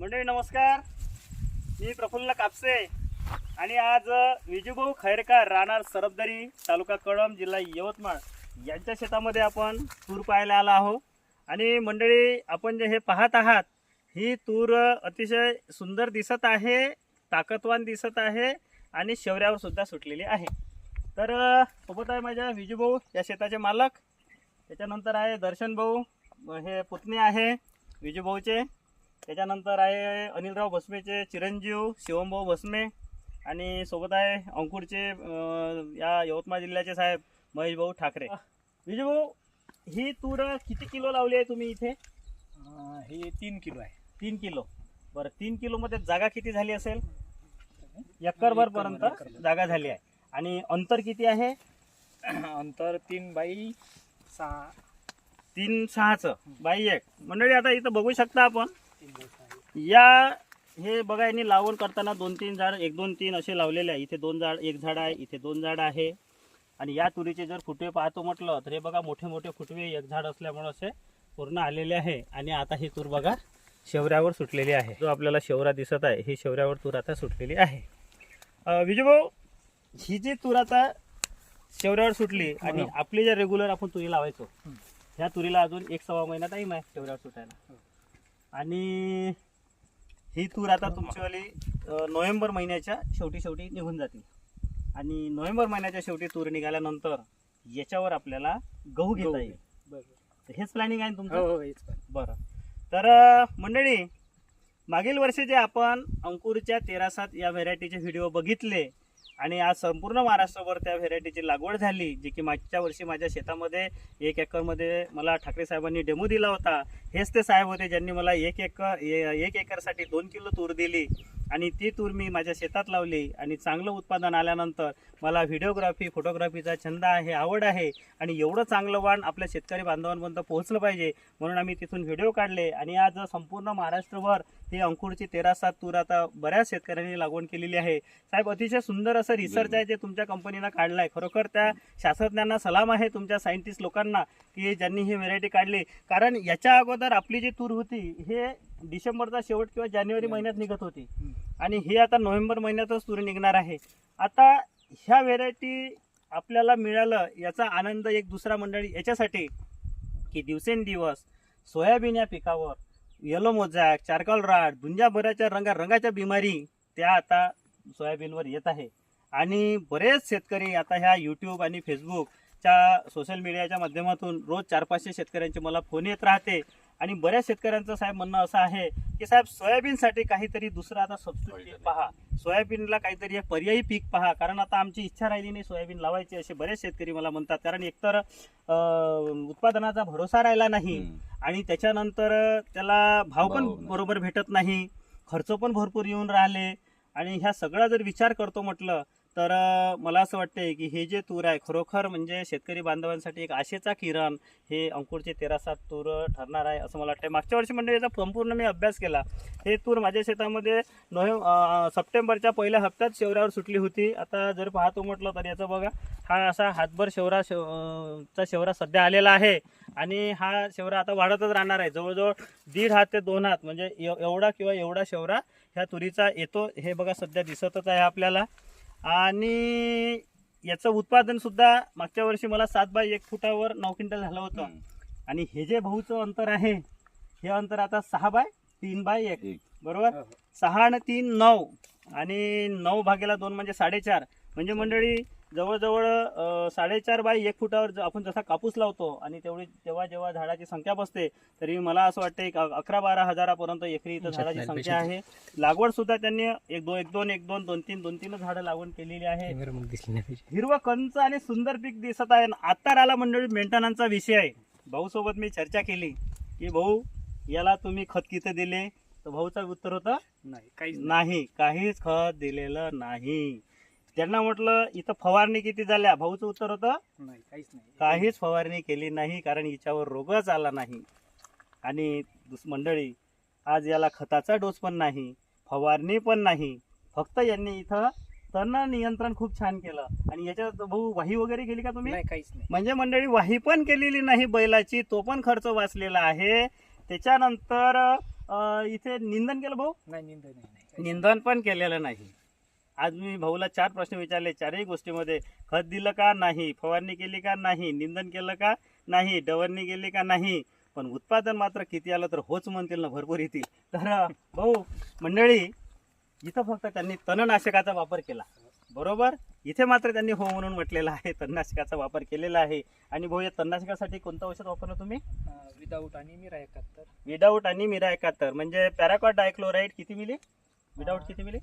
मंडळी नमस्कार. मी प्रफुल्ल कापसे आणि आज विजूभाऊ खैरकार राहणार सरबदरी तालुका कळम जिल्हा यवतमाळ यांच्या शेतामध्ये आपण तूर पाहायला आला आहो आणि मंडळी आपण जे हे पाहत आहात ही तूर अतिशय सुंदर दिसत आहे ताकदवान दिसत आहे आणि शौर्यावर सुद्धा सुटलेली आहे. तर सोबत आहे माझ्या विजूभाऊ या शेताचे मालक. त्याच्यानंतर आहे दर्शन भाऊ हे पुतणे आहे विजूभाऊचे. त्याच्यानंतर आहे अनिलराव भस्मेचे चिरंजीव शिवमभाऊ भस्मे आणि सोबत आहे अंकुरचे या यवतमाळ जिल्ह्याचे साहेब महेश भाऊ ठाकरे विजूभाऊ ही तूर किती किलो लावली आहे तुम्ही इथे? हे तीन किलो आहे. तीन किलो. बरं तीन किलोमध्ये जागा किती झाली असेल? एकरभर पर्यंत जागा झाली आहे. आणि अंतर किती आहे? अंतर तीन बाई सहा. तीन सहाचं. बाई एक. मंडळी आता इथं बघू शकता आपण. या हे बघा यांनी लावण करताना दोन तीन झाड एक दोन तीन असे लावलेले आहे. इथे दोन झाड एक झाड आहे इथे दोन झाड आहे. आणि या तुरीचे जर फुटवे पाहतो म्हटलं तर हे बघा मोठे मोठे फुटवे एक झाड असल्यामुळे असे पूर्ण आलेले आहे. आणि आता ही तूर बघा शेवऱ्यावर सुटलेली आहे. जो आपल्याला शेवरा दिसत आहे ही शेवऱ्यावर तूर आता सुटलेली आहे. अं, विजूभाऊ ही जी तूर आता शेवऱ्यावर सुटली आणि आपली जे रेग्युलर आपण तुरी लावायचो हं. ह्या तुरीला अजून एक सव्वा महिना टाईम आहे शेवऱ्यावर सुटायला. आणि ही तूर आता तुमचीवाली नोव्हेंबर महिन्याच्या शेवटी शेवटी निघून जातील. आणि नोव्हेंबर महिन्याच्या शेवटी तूर निघाल्यानंतर याच्यावर आपल्याला गहू घेता येईल. तर हेच प्लॅनिंग आहे तुमचं? हो हो. बरं. तर मंडळी मागील वर्षी जे आपण अंकुरच्या तेरा सात या व्हेरायटीचे व्हिडिओ बघितले आणि आज संपूर्ण महाराष्ट्रभर त्या व्हेरायटीची लागवड झाली जी की मागच्या वर्षी माझ्या शेतामध्ये एक एकरमध्ये मला ठाकरे साहेबांनी डेमो दिला होता. हेच ते साहेब होते ज्यांनी मला एक एकर एक एकरसाठी दोन किलो तूर दिली. आणि ती तूर मी माझ्या शेतात लावली आणि चांगलं उत्पादन आल्यानंतर मला व्हिडिओग्राफी फोटोग्राफीचा छंद आहे आवड आहे आणि एवढं चांगलं वाण आपल्या शेतकरी बांधवांपर्यंत पोहोचलं पाहिजे म्हणून आम्ही तिथून व्हिडिओ काढले. आणि आज संपूर्ण महाराष्ट्रभर ही अंकुरची तेरा सात तूर आता बऱ्याच शेतकऱ्यांनी लागवण केलेली आहे. साहेब अतिशय सुंदर असं रिसर्च आहे जे तुमच्या कंपनीनं काढलं आहे खरोखर त्या शास्त्रज्ञांना सलाम आहे तुमच्या सायंटिस्ट लोकांना की ज्यांनी ही व्हेरायटी काढली. कारण याच्या अगोदर आपली जी तूर होती हे डिसेंबरचा शेवट किंवा जानेवारी महिन्यात निघत होती. आणि हे आता नोव्हेंबर महिन्यातच तूर निघणार आहे. आता ह्या व्हेरायटी आपल्याला मिळालं याचा आनंद एक दुसरा मंडळी याच्यासाठी की दिवसेंदिवस सोयाबीन या पिकावर येलो मोजॅक चारकाल राड दुंजा भराच्या रंगा रंगाच्या बिमारी त्या आता सोयाबीनवर येत आहे. आणि बरेच शेतकरी आता ह्या यूट्यूब आणि फेसबुकच्या सोशल मीडियाच्या माध्यमातून रोज चार पाचशे शेतकऱ्यांचे मला फोन येत राहते. आणि बऱ्याच शेतकऱ्यांचं साहेब म्हणणं असं आहे की साहेब सोयाबीनसाठी काहीतरी दुसरं आता सबस्टिट्यूट पहा. सोयाबीनला काहीतरी एक पर्यायी पीक पहा. कारण आता आमची इच्छा राहिली नाही सोयाबीन लावायची असे बरेच शेतकरी मला म्हणतात. कारण एकतर उत्पादनाचा भरोसा राहिला नाही आणि त्याच्यानंतर त्याला भाव पण. बरोबर भेटत नाही. खर्च पण भरपूर येऊन राहिले. आणि ह्या सगळा जर विचार करतो म्हटलं तर मला असं वाटतंय की हे जे तूर आहे खरोखर म्हणजे शेतकरी बांधवांसाठी एक आशेचा किरण हे अंकुरचे तेरा सात तूर ठरणार आहे असं मला वाटतंय. मागच्या वर्षी म्हणजे याचा संपूर्ण मी अभ्यास केला. हे तूर माझ्या शेतामध्ये नोव्हें सप्टेंबरच्या पहिल्या हप्त्यात शेवऱ्यावर सुटली होती. आता जर पाहतो म्हटलं तर याचं बघा हा असा हातभर शेवरा शेव चा शेवरा सध्या आलेला आहे. आणि हा शेवरा आता वाढतच राहणार आहे. जवळजवळ दीड हात ते दोन हात म्हणजे एवढा किंवा एवढा शेवरा ह्या तुरीचा येतो. हे बघा सध्या दिसतच आहे आपल्याला. आणि याचं उत्पादन सुद्धा मागच्या वर्षी मला सात बाय एक फुटावर नऊ क्विंटल झालं होतं. आणि हे जे भाऊचं अंतर आहे हे अंतर आता सहा बाय तीन बाय एक. बरोबर? हो, हो. सहा आणि तीन नऊ. आणि नऊ भागेला दोन म्हणजे साडेचार. म्हणजे मंडळी जवळजवळ साडेचार बाय एक फुटावर ज- आपण जसा कापूस लावतो आणि तेवढी तेव्हा जेव्हा झाडाची संख्या बसते तरी मला असं वाटतं एक अकरा बारा हजारापर्यंत एकरी इथं झाडाची संख्या आहे. लागवड सुद्धा त्यांनी एक दोन एक दोन एक दोन दोन तीन दोन तीन झाडं लागवड केलेली आहे. हिरवं कंच आणि सुंदर पीक दिसत आहे. आता आला मंडळी मेंटेनन्सचा विषय आहे. भाऊ सोबत मी चर्चा केली की भाऊ याला तुम्ही खत किती दिले? तर भाऊचं उत्तर होतं नाही काहीच. नाही काहीच खत दिलेलं नाही. त्यांना म्हटलं इथं फवारणी किती झाल्या? भाऊचं उत्तर होतं नाही काहीच नाही. काहीच फवारणी केली नाही कारण हिच्यावर रोगच आला नाही. आणि मंडळी आज याला खताचा डोस पण नाही फवारणी पण नाही. फक्त यांनी इथं तण नियंत्रण खूप छान केलं. आणि याच्यात भाऊ वाही वगैरे केली का तुम्ही? नाही काहीच नाही. म्हणजे मंडळी वाही पण केलेली नाही बैलाची तो पण खर्च वाचलेला आहे. त्याच्यानंतर अं, इथे निंदन केलं भाऊ? नाही निंद नाही नाही. निंदन पण केलेलं नाही. आज मी भाऊला चार प्रश्न विचारले चारही गोष्टीमध्ये. खत दिलं का नाही? फवारणी केली का नाही? निंदन केलं का नाही? डवरणी केली का नाही? पण उत्पादन मात्र किती आलं तर होच म्हणतील ना भरपूर येतील. तर भाऊ मंडळी इथं फक्त त्यांनी तणनाशकाचा वापर केला. बरोबर? इथे मात्र त्यांनी हो म्हणून म्हटलेलं आहे तणनाशकाचा वापर केलेला आहे. आणि भाऊ या तणनाशकासाठी कोणतं औषध वापरलं तुम्ही? विदाऊट आणि मिरा एकाहत्तर. विदाऊट आणि मिरा एकाहत्तर. म्हणजे पॅराकॉट डायक्लोराईड किती मिली? विदाऊट किती मिली?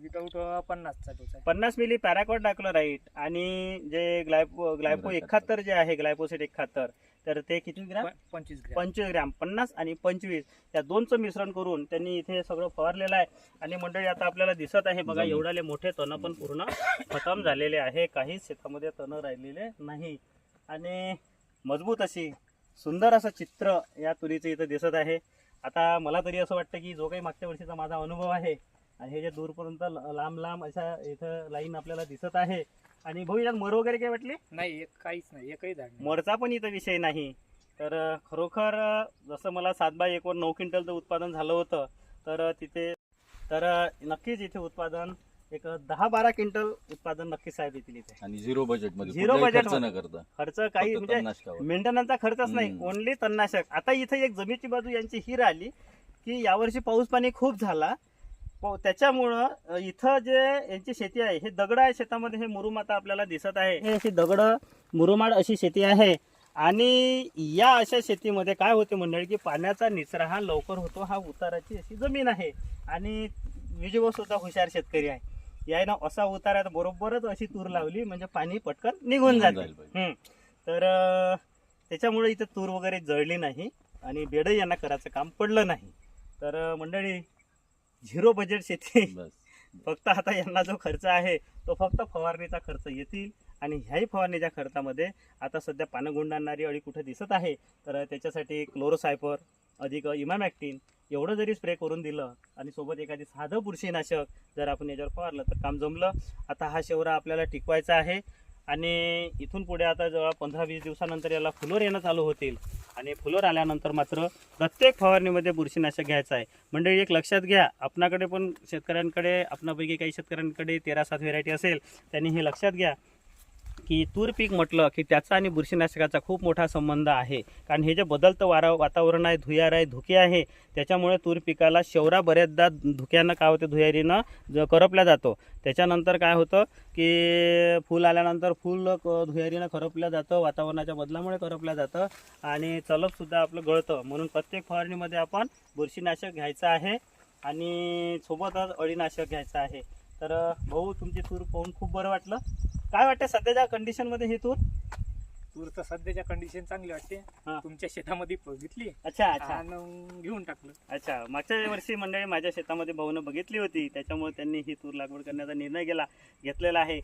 विदाऊट पन्नासचा डोस आहे. पन्नास मिली पॅराकॉट डायक्लोराईट आणि जे ग्लायपो ग्लायपो एकाहत्तर जे आहे ग्लायपोसिट एकाहत्तर तर ते किती ग्रॅम? पंचवीस ग्रॅम. पंचवीस ग्रॅम. पन्नास आणि पंचवीस या दोनचं मिश्रण करून त्यांनी इथे सगळं फवारलेलं आहे. आणि मंडळी आता आपल्याला दिसत आहे बघा. एवढाले मोठे तण पण पूर्ण खतम झालेले आहे. काहीच शेतामध्ये तण राहिलेले नाही. आणि मजबूत अशी सुंदर असं चित्र या तुरीचं इथं दिसत आहे. आता मला तरी असं वाटतं की जो काही मागच्या वर्षीचा माझा अनुभव आहे आणि हे जे दूरपर्यंत लांब लांब अशा इथं लाईन आपल्याला दिसत आहे. आणि भाऊ यात मर वगैरे काय वाटली? नाही एक काहीच नाही एकही झाड नाही. मोरचा पण इथं विषय नाही. तर खरोखर जसं मला सात बाय एकवर नऊ क्विंटलचं उत्पादन झालं होतं तर तिथे तर नक्कीच इथे उत्पादन एक दहा बारा क्विंटल उत्पादन नक्कीच साहेब येतील इथे. आणि झिरो बजेटमध्ये budget खर्च न. करता. खर्च काही म्हणजे. मेंटेनन्सचा खर्चच नाही. ओनली तणनाशक. आता इथे एक जमीची बाजू यांची ही राहिली की यावर्षी पाऊस पाणी खूप झाला त्याच्यामुळं इथं जे यांची शेती आहे हे दगड आहे शेतामध्ये हे मुरुम आता आपल्याला दिसत आहे. हे अशी दगड मुरुमाड अशी शेती आहे. आणि या अशा शेतीमध्ये काय होते मंडळी की पाण्याचा निचरा हा लवकर होतो हा उताराची अशी जमीन आहे. आणि विजय सुद्धा हुशार शेतकरी आहे. यायनं असा उतारा बरोबरच अशी तूर लावली म्हणजे पाणी पटकन निघून जाते. तर त्याच्यामुळे इथे तूर वगैरे जळली नाही आणि बेडही यांना करायचं काम पडलं नाही. तर मंडळी झिरो बजेट शेती. बस. फक्त आता यांना जो खर्च आहे तो फक्त फवारणीचा खर्च येतील आणि ह्याही फवारणीच्या खर्चामध्ये आता सध्या पानं गुंडाळणारी अळी कुठे दिसत आहे? तर त्याच्यासाठी क्लोरोसायपर अधिक इमामॅक्टिन एवढं जरी स्प्रे करून दिलं आणि सोबत एखादी साधं बुरशीनाशक जर आपण याच्यावर फवारलं तर काम जमलं. आता हा शेवरा आपल्याला टिकवायचा आहे. आणि इथून पुढे आता जवळ पंधरा वीस दिवसानंतर याला फुलोर येणं चालू होतील आणि फुलोर आल्यानंतर मात्र प्रत्येक फवारणीमध्ये बुरशीनाशक घ्यायचं आहे. मंडळी एक लक्षात घ्या आपणाकडे पण शेतकऱ्यांकडे आपणापैकी काही शेतकऱ्यांकडे तेरा सात व्हेरायटी असेल त्यांनी हे लक्षात घ्या. की तूर पीक म्हटलं की त्याचा आणि बुरशीनाशकाचा खूप मोठा संबंध आहे. कारण हे जे बदलतं वारा वातावरण आहे धुयार आहे धुके आहे त्याच्यामुळे तूर पिकाला शेवरा बऱ्याचदा धुक्यानं काय होते धुयारीनं ज करपल्या जातो. त्याच्यानंतर काय होतं की फूल आल्यानंतर फूल धुयारीनं करपलं जातं वातावरणाच्या बदलामुळे करपलं जातं आणि चलपसुद्धा आपलं गळतं. म्हणून प्रत्येक फवारणीमध्ये आपण बुरशीनाशक घ्यायचं आहे आणि सोबतच अळीनाशक घ्यायचं आहे. तर भाऊ तुमची तूर पाहून खूप बरं वाटलं. काय वाटतं सध्याच्या कंडिशनमध्ये ही तूर? तूर तर सध्याच्या कंडिशन चांगली वाटते. हा. तुमच्या शेतामध्ये बघितली? अच्छा अच्छा. आणि घेऊन टाकलं. अच्छा मागच्या वर्षी मंडळी माझ्या शेतामध्ये भाऊनं बघितली होती. त्याच्यामुळे त्यांनी ही तूर लागवड करण्याचा निर्णय केला घेतलेला आहे.